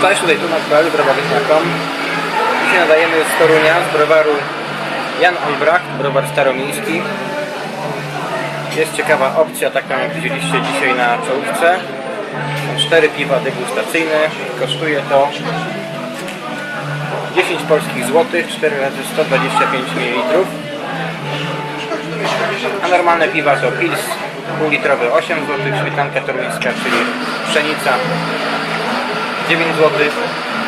Cześć, tutaj Tomasz Bel, browarysna.com Dzisiaj nadajemy z Torunia, z browaru Jan Olbracht, browar staromiejski. Jest ciekawa opcja, taką jak widzieliście dzisiaj na czołówce. Są cztery piwa degustacyjne, kosztuje to 10 polskich złotych, 4 razy 125 ml. A normalne piwa to Pils półlitrowy 8 zł, śmietanka toruńska, czyli pszenica 9 zł,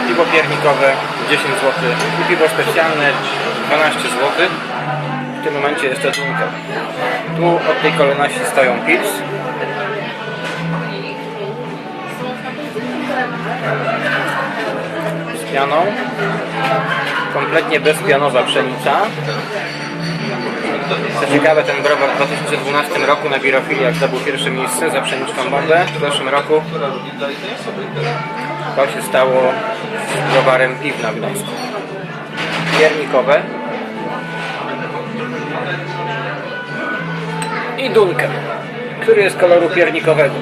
piwo piernikowe 10 zł i piwo specjalne 12 zł. W tym momencie to Dunkel. Tu od tej kolejności stoją Pils. Z pianą. Kompletnie bezpianowa pszenica. Co ciekawe, ten browar w 2012 roku na Birofiliach zdobył pierwsze miejsce za pszeniczną bombę. W zeszłym roku to się stało z browarem piw na Gdańsku. Piernikowe. I Dunkel, który jest koloru piernikowego.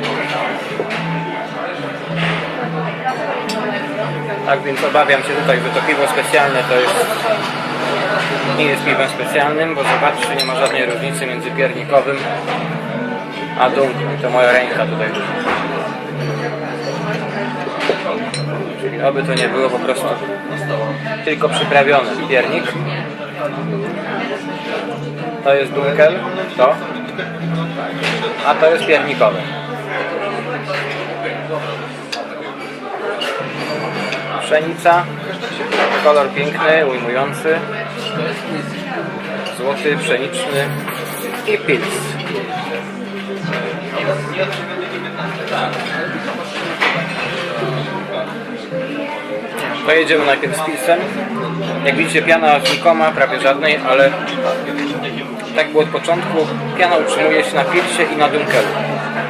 Tak więc obawiam się tutaj, że to piwo specjalne to jest nie jest piwem specjalnym, bo zobaczcie, nie ma żadnej różnicy między piernikowym a dunklem. To moja ręka tutaj. Oby to nie było po prostu tylko przyprawiony piernik. To jest dunkel, to. A to jest piernikowy. Pszenica, kolor piękny, ujmujący, złoty, pszeniczny i pils. To jedziemy najpierw z pilsem. Jak widzicie piana znikoma, prawie żadnej, ale tak było od początku. Piana utrzymuje się na pilsie i na dunkelu.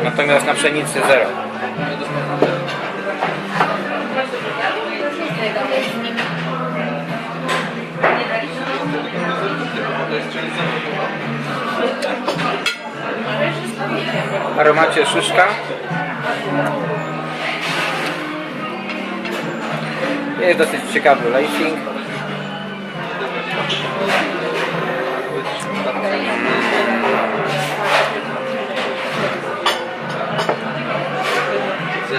Natomiast na pszenicy zero. aromacie szyszka. Jest dosyć ciekawy lacing.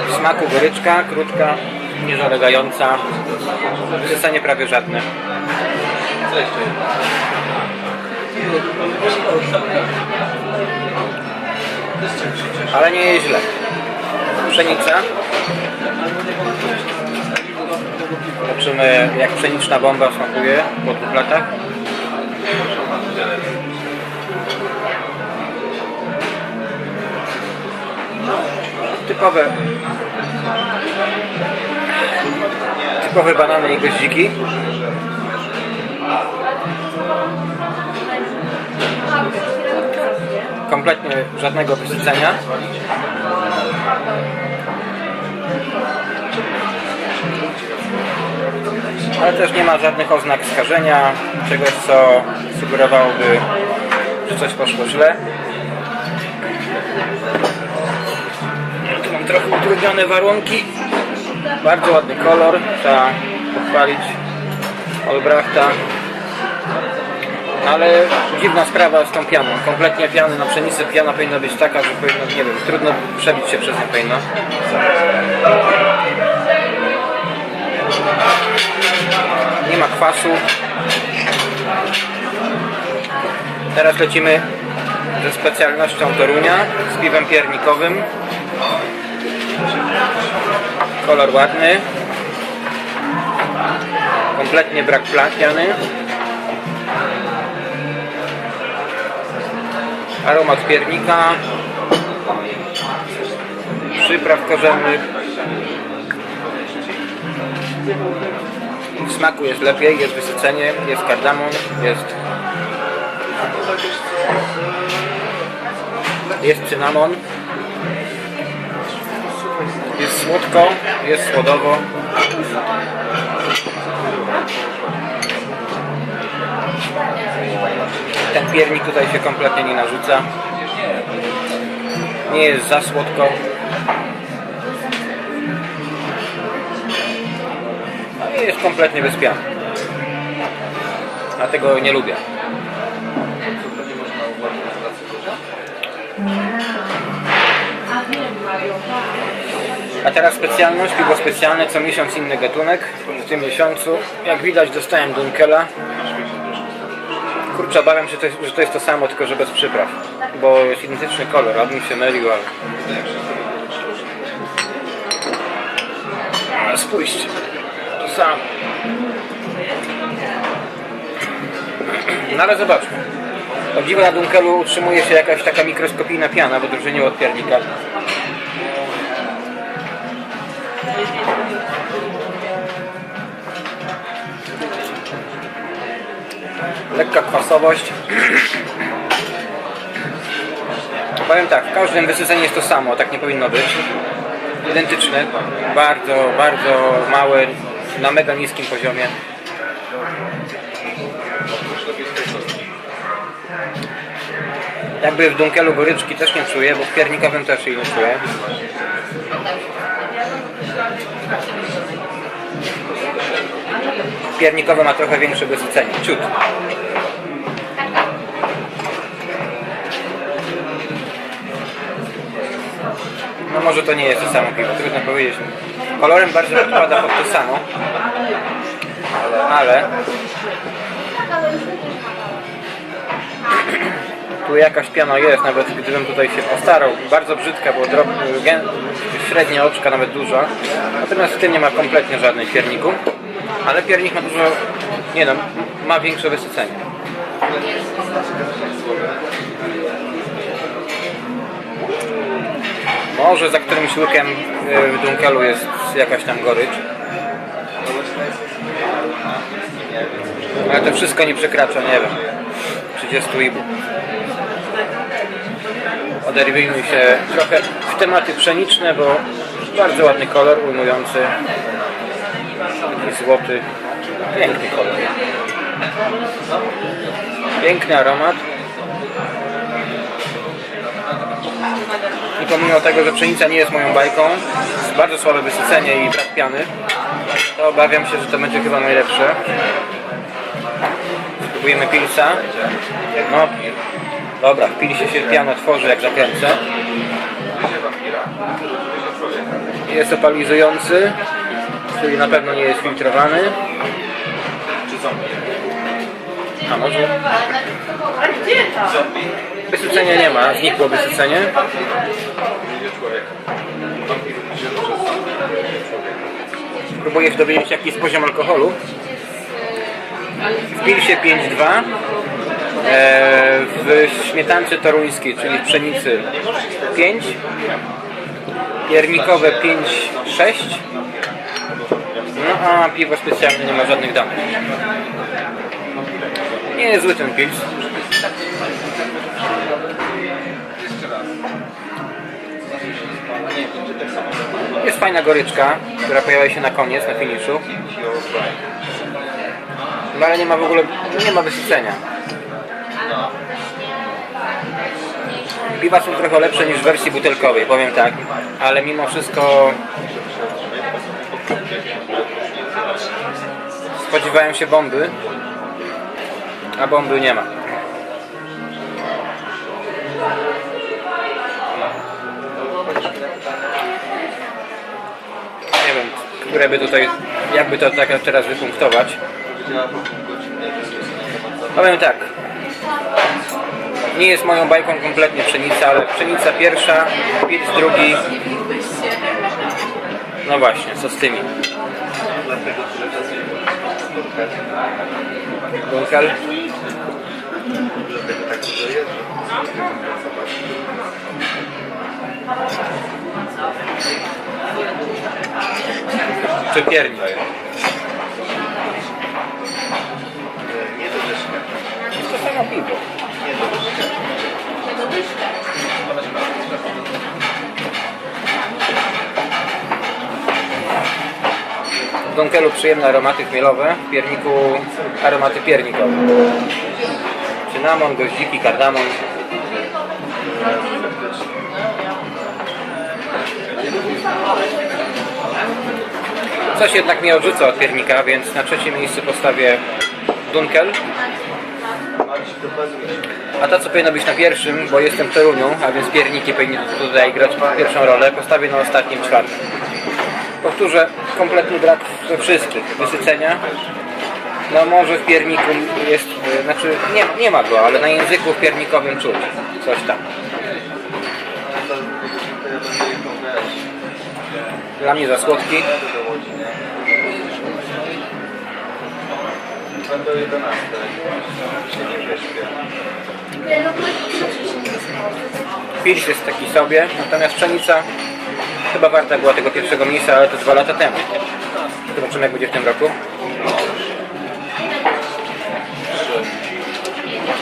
W smaku goryczka, krótka, niezalegająca, wysysanie prawie żadne. Ale nie jest źle. Pszenica. Zobaczymy jak pszeniczna bomba smakuje po dwóch latach. Typowe typowe banany i goździki. kompletnie żadnego wysycenia. Ale też nie ma żadnych oznak skażenia, czegoś co sugerowałoby, że coś poszło źle. Tu mam trochę utrudnione warunki. Bardzo ładny kolor, trzeba pochwalić Olbrachta ale dziwna sprawa z tą pianą. Kompletnie piany na pszenicy. Piana powinna być taka, że powinno, nie wiem, trudno przebić się przez nią powinno. Kwasu. Teraz lecimy ze specjalnością Torunia z piwem piernikowym. Kolor ładny. Kompletnie brak piany. aromat piernika, przypraw korzennych. Smaku jest lepiej, jest wysycenie, jest kardamon, jest Jest cynamon. Jest słodko, jest słodowo. Ten piernik tutaj się kompletnie nie narzuca. Nie jest za słodko. I jest kompletnie bez piany. Dlatego nie lubię. A teraz specjalność, piwo specjalne, co miesiąc inny gatunek. W tym miesiącu, jak widać, dostałem Dunkela. Kurczę, obawiam się, że to jest- że to jest to samo, tylko że bez przypraw. Bo jest identyczny kolor, a bym się mylił. Ale spójrzcie, samo. No ale zobaczmy. O dziwo na Dunkelu utrzymuje się jakaś taka mikroskopijna piana w odróżnieniu od piernika. Lekka kwasowość. Powiem tak, w każdym wysyceniu jest to samo, tak nie powinno być. Identyczne, bardzo, bardzo małe, na mega niskim poziomie. Jakby w Dunkelu goryczki też nie czuję, bo w piernikowym też jej nie czuję. Piernikowe ma trochę większe wysycenie, ciut. No może to nie jest to samo piwo, trudno powiedzieć. Kolorem bardzo podpada pod to samo. Ale tu jakaś piana jest, nawet gdybym tutaj się postarał. Bardzo brzydka, bo drobna, gę- średnia oczka, nawet duża. Natomiast w tym nie ma kompletnie żadnej pierniku. Ale piernik ma dużo, nie no, ma większe wysycenie. Może za którymś łykiem y, w Dunkelu jest jakaś tam gorycz. Ale to wszystko nie przekracza, nie wiem, 30 ibu. Oderwijmy się trochę w tematy pszeniczne, bo bardzo ładny kolor, ujmujący. Taki złoty, piękny kolor. Piękny aromat. I pomimo tego, że pszenica nie jest moją bajką, bardzo słabe wysycenie i brak piany, to obawiam się, że to będzie chyba najlepsze. Spróbujemy pilsa. No, dobra, w pilsie się piana tworzy jak zakręcę. Jest opalizujący, czyli na pewno nie jest filtrowany. A może? Wysycenia nie ma, znikło wysycenie. Próbuję dowiedzieć jaki jest poziom alkoholu. W pilsie 5,2 e, w śmietance toruńskiej, czyli w pszenicy 5 piernikowe 5,6 no a piwo specjalne nie ma żadnych danych nie jest zły ten pils jest fajna goryczka, która pojawia się na koniec, na finiszu no ale nie ma w ogóle, nie ma wysycenia. Piwa są trochę lepsze niż w wersji butelkowej, powiem tak, ale mimo wszystko spodziewałem się bomby, a bomby nie ma. Które by tutaj, jakby to tak teraz wypunktować. Powiem tak. Nie jest moją bajką kompletnie pszenica, ale pszenica pierwsza, pils drugi. No właśnie, co z tymi? Jest Wypiernik. Nie do dyszka. To samo piwo. Nie do dyszka. Nie do dyszka. W Dunkelu przyjemne aromaty chmielowe, w pierniku aromaty piernikowe. Cynamon, goździki, kardamon. Coś jednak mnie odrzuca od piernika, więc na trzecie miejsce postawię Dunkel. A to co powinno być na pierwszym, bo jestem w a więc pierniki powinny tutaj grać pierwszą rolę, postawię na ostatnim czwartym. Powtórzę, kompletny brak we wszystkich. Wysycenia. No może w pierniku jest, y, znaczy nie, nie ma go, ale na języku piernikowym czuć coś tam. Dla mnie za słodki. Będę 11. Się nie wyśpię. Pils jest taki sobie, natomiast pszenica chyba warta była tego pierwszego miejsca, ale to dwa lata temu. Zobaczymy jak będzie w tym roku.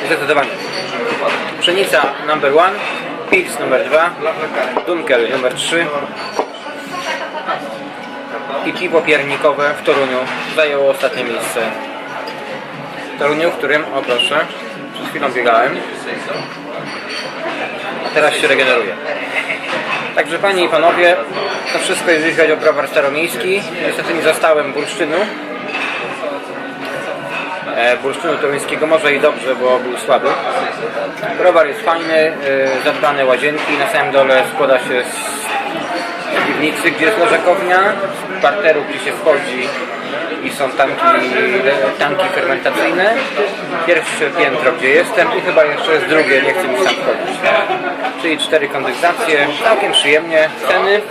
Zdecydowanie. Pszenica number one, Pils number dwa, Dunkel number trzy i piwo piernikowe w Toruniu zajęło ostatnie miejsce. Toruniu, w którym, o proszę, przed chwilą biegałem, a teraz się regeneruje. Także Panie i Panowie, to wszystko jeżeli chodzi o browar staromiejski. Niestety nie zastałem bursztynu. E, bursztynu toruńskiego może i dobrze, bo był słaby. Browar jest fajny, e, zadbane łazienki. Na samym dole składa się z piwnicy, gdzie jest leżakownia, z parteru, gdzie się wchodzi i są tanki, tanki fermentacyjne. Pierwsze piętro, gdzie jestem i chyba jeszcze jest drugie, nie chcę mi tam wchodzić. Czyli cztery kondenzacje, całkiem przyjemnie. Ceny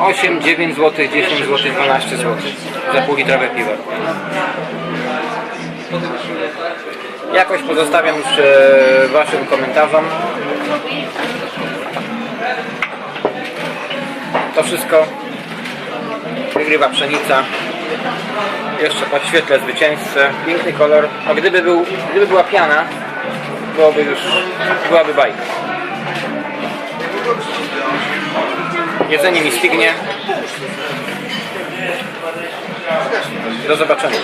8, 9 zł, 10 zł, 12 zł za półlitrowe piwo. Jakoś pozostawiam już Waszym komentarzom. To wszystko wygrywa pszenica. Jeszcze podświetlę zwycięzcę. Piękny kolor. A gdyby, był, gdyby była piana, byłoby już, byłaby bajka. Jedzenie mi stygnie. Do zobaczenia.